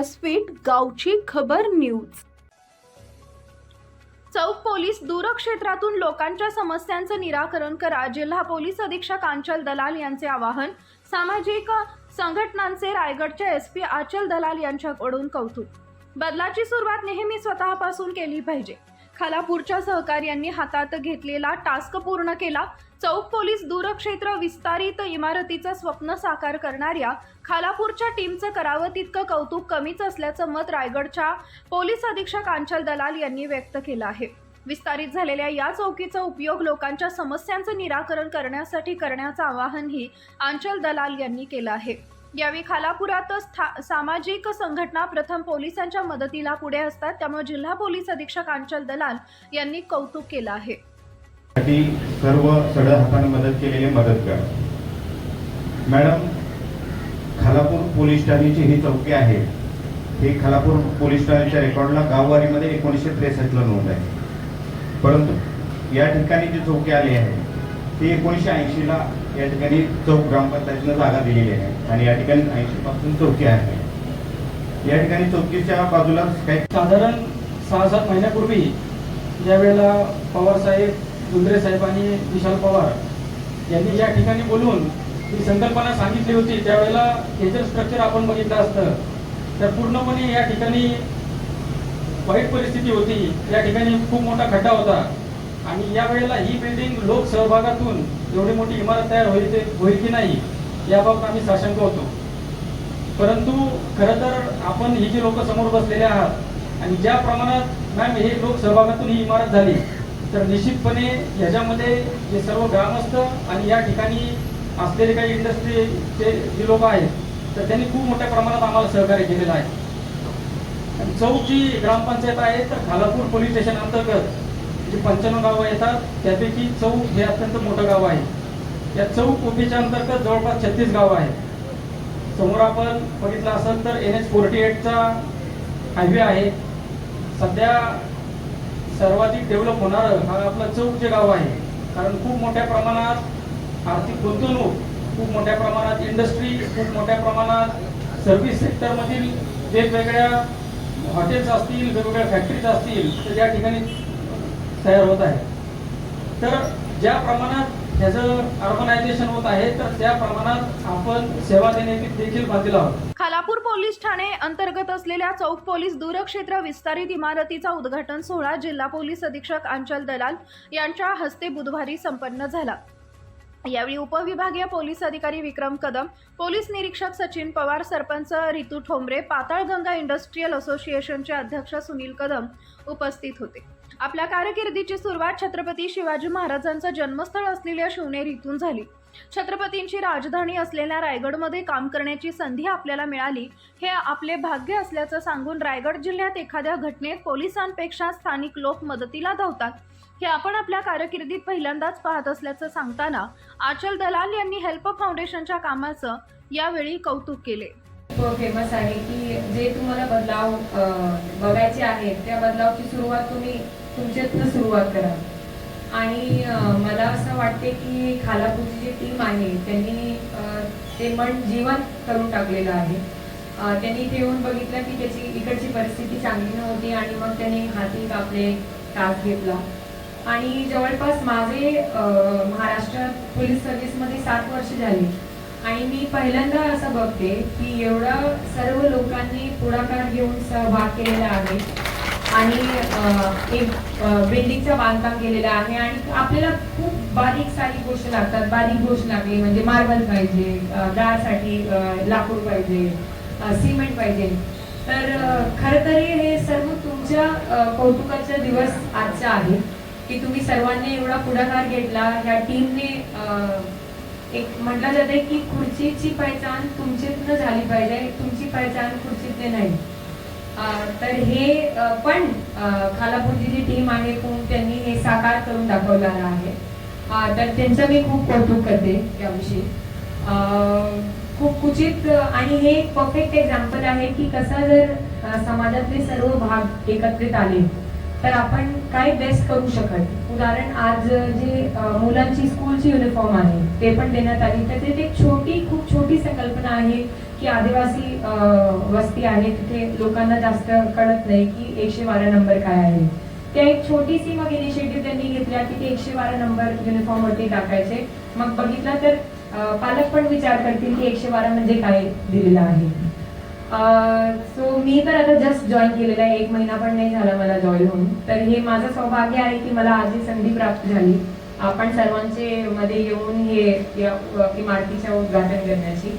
व्यासपीठ गावची खबर न्यूज. चौक पोलीस दूरक्षेत्रातून लोकांच्या समस्यांचं निराकरण करा जिल्हा पोलीस अधीक्षक आंचल दलाल यांचे आवाहन. सामाजिक संघटनांचे रायगडच्या एस पी आचल दलाल यांच्याकडून कौतुक. बदलाची सुरुवात नेहमी स्वतःपासून केली पाहिजे. खालापूरच्या सहकार्यांनी हातात घेतलेला टास्क पूर्ण केला. चौक पोलीस दूरक्षेत्र विस्तारित इमारतीचं स्वप्न साकार करणाऱ्या खालापूरच्या टीमचं करावं तितकं कौतुक कमीच असल्याचं मत रायगडच्या पोलीस अधीक्षक आंचल दलाल यांनी व्यक्त केलं आहे. विस्तारित झालेल्या या चौकीचा उपयोग लोकांच्या समस्यांचं निराकरण करण्यासाठी करण्याचं आवाहनही आंचल दलाल यांनी केलं आहे. यावेळी खालापुरातच सामाजिक संघटना प्रथम पोलिसांच्या मदतीला पुढे असतात. त्यामुळे जिल्हा पोलीस अधीक्षक आंचल दलाल यांनी कौतुक केलं आहे. सर्व सड हाताने मदत केलेले मदतगार. मॅडम खालापूर पोलीस ठाण्याची ही चौकी आहे. हे खालापूर पोलीस ठाण्याच्या रेकॉर्डला गाववारीमध्ये एकोणीसशे त्रेसष्टला नोंद आहे. परंतु या ठिकाणी जी चौकी आली आहे. ती एकोणीसशे ऐंशीला या ठिकाणी चौक ग्रामपंचायतीनं जागा दिलेली आहे आणि या ठिकाणी ऐंशी पासून चौकी आहे. या ठिकाणी चौकीच्या बाजूला काही साधारण सहा सात महिन्यापूर्वी ज्या वेळेला पवार साहेब दुंद्रे साहेब आणि विशाल पवार यांनी या ठिकाणी बोलून ही संकल्पना सांगितली होती त्यावेळेला याचं स्ट्रक्चर आपण बघितलं असतं. तर पूर्णपणे या ठिकाणी वाईट परिस्थिती होती. या ठिकाणी खूप मोठा खड्डा होता. आणि या वेळेला ही बिल्डिंग लोक सहभागातून एवढी मोठी इमारत तयार होईल होईल की नाही याबाबत आम्ही साशंक होतो. परंतु खरं तर आपण ही जी लोक समोर बसलेले आहात आणि ज्या प्रमाणात मॅम हे लोक सहभागातून ही इमारत झाली तर निश्चितपणे ह्याच्यामध्ये जे सर्व ग्रामस्थ आणि या ठिकाणी असलेले काही इंडस्ट्रीचे जे लोक आहेत तर त्यांनी खूप मोठ्या प्रमाणात आम्हाला सहकार्य केलेलं आहे. आणि चौक जी ग्रामपंचायत आहे तर खालापूर पोलीस स्टेशन अंतर्गत जी पंच्याण्णव गावं येतात त्यापैकी चौक हे अत्यंत मोठं गाव आहे. या चौक ओपीच्या अंतर्गत जवळपास छत्तीस गावं आहेत. समोर आपण बघितलं असेल तर एन एच फोर्टी एटचा हायवे आहे. सध्या सर्वाधिक डेव्हलप होणारं हा आपलं चौक जे गाव आहे. कारण खूप मोठ्या प्रमाणात आर्थिक गुंतवणूक खूप मोठ्या प्रमाणात इंडस्ट्री खूप मोठ्या प्रमाणात सर्व्हिस सेक्टरमधील वेगवेगळ्या हॉटेल्स असतील वेगवेगळ्या फॅक्टरीज असतील तर या ठिकाणी तयार होत आहे. तर ज्या प्रमाणात ह्याचं अर्बनायझेशन होत आहे तर त्या प्रमाणात आपण सेवा देण्याची देखील बांधील आहोत. खालापूर पोलीस ठाणे अंतर्गत असलेल्या चौक पोलीस दूरक्षेत्र विस्तारित इमारतीचा उद्घाटन सोहळा जिल्हा पोलीस अधीक्षक आंचल दलाल यांच्या हस्ते बुधवारी संपन्न झाला. यावेळी उपविभागीय पोलीस अधिकारी विक्रम कदम पोलीस निरीक्षक सचिन पवार सरपंच रितू ठोंबरे पाताळगंगा इंडस्ट्रीयल असोसिएशनचे अध्यक्ष सुनील कदम उपस्थित होते. आपल्या कारकिर्दीची सुरुवात छत्रपती शिवाजी महाराजांचं जन्मस्थळ असलेल्या शिवनेरीतून झाली. छत्रपतींची राजधानी असलेल्या रायगडमध्ये काम करण्याची संधी आपल्याला मिळाली. हे आपले भाग्य असल्याचं सांगून रायगड जिल्ह्यात एखाद्या घटनेत पोलिसांपेक्षा स्थानिक लोक मदतीला धावतात. हे आपण आपल्या कारकिर्दीत पहिल्यांदाच पाहत असल्याचं सांगताना आचल दलाल यांनी हेल्प फाउंडेशनच्या कामाचं यावेळी कौतुक केले. फेमस आहे की जे तुम्हाला बदलाव बघायचे आहेत त्या बदलावची सुरुवात तुम्ही तुमच्यातनं सुरुवात करा. आणि मला असं वाटते की खालापूरची जी टीम आहे त्यांनी ते मन जीवन करून टाकलेलं आहे. त्यांनी इथे येऊन बघितलं की त्याची इकडची परिस्थिती चांगली नव्हती आणि मग त्यांनी हाती कापले तास घेतला. आणि जवळपास माझे महाराष्ट्र पोलीस सर्व्हिसमध्ये सात वर्ष झाली. आणि मी पहिल्यांदा असं बघते की एवढं सर्व लोकांनी पुढाकार घेऊन सहभाग केलेला आहे. आणि एक बिल्डिंगचं बांधकाम केलेलं आहे आणि आपल्याला खूप बारीक सारीक गोष्ट लागतात. बारीक गोष्ट लागली म्हणजे मार्बल पाहिजे अ, लाकूड पाहिजे सिमेंट पाहिजे. तर खरं तर हे सर्व तुमच्या अ, कौतुकाचा दिवस आजचा आहे की तुम्ही सर्वांनी एवढा पुढाकार घेतला. ह्या टीमने एक म्हटलं जाते की खुर्चीची पहचान तुमच्यातनं झाली पाहिजे. तुमची पहचान खुर्चीतने नाही. तर हे पण खालापूरची जी टीम आहे त्यांनी हे साकार करून दाखवलेलं आहे. तर त्यांचं मी खूप कौतुक करते याविषयी. अं, खूप कुचित आणि हे एक परफेक्ट एक्झाम्पल आहे की कसा जर समाजातले सर्व भाग एकत्रित आले तर आपण काय बेस्ट करू शकत? उदाहरण आज जे मुलांची स्कूलची युनिफॉर्म आहे ते पण देण्यात आली तर ते एक छोटी खूप छोटी संकल्पना आहे की आदिवासी वस्ती आहे तिथे लोकांना जास्त कळत नाही की एकशे बारा नंबर काय आहे. त्या एक छोटीशी मग इनिशिएटिव्ह त्यांनी घेतल्या की ते एकशे बारा नंबर युनिफॉर्म वरती टाकायचे. मग बघितलं तर पालक पण विचार करतील की एकशे बारा म्हणजे काय दिलेलं आहे. सो मी तर आता जस्ट जॉईन केलेलं आहे. एक महिना पण नाही झाला मला जॉईन होऊन. तर हे माझं सौभाग्य आहे की मला आज ही संधी प्राप्त झाली. आपण सर्वांचे मध्ये येऊन हे इमारतीच्या उद्घाटन करण्याची.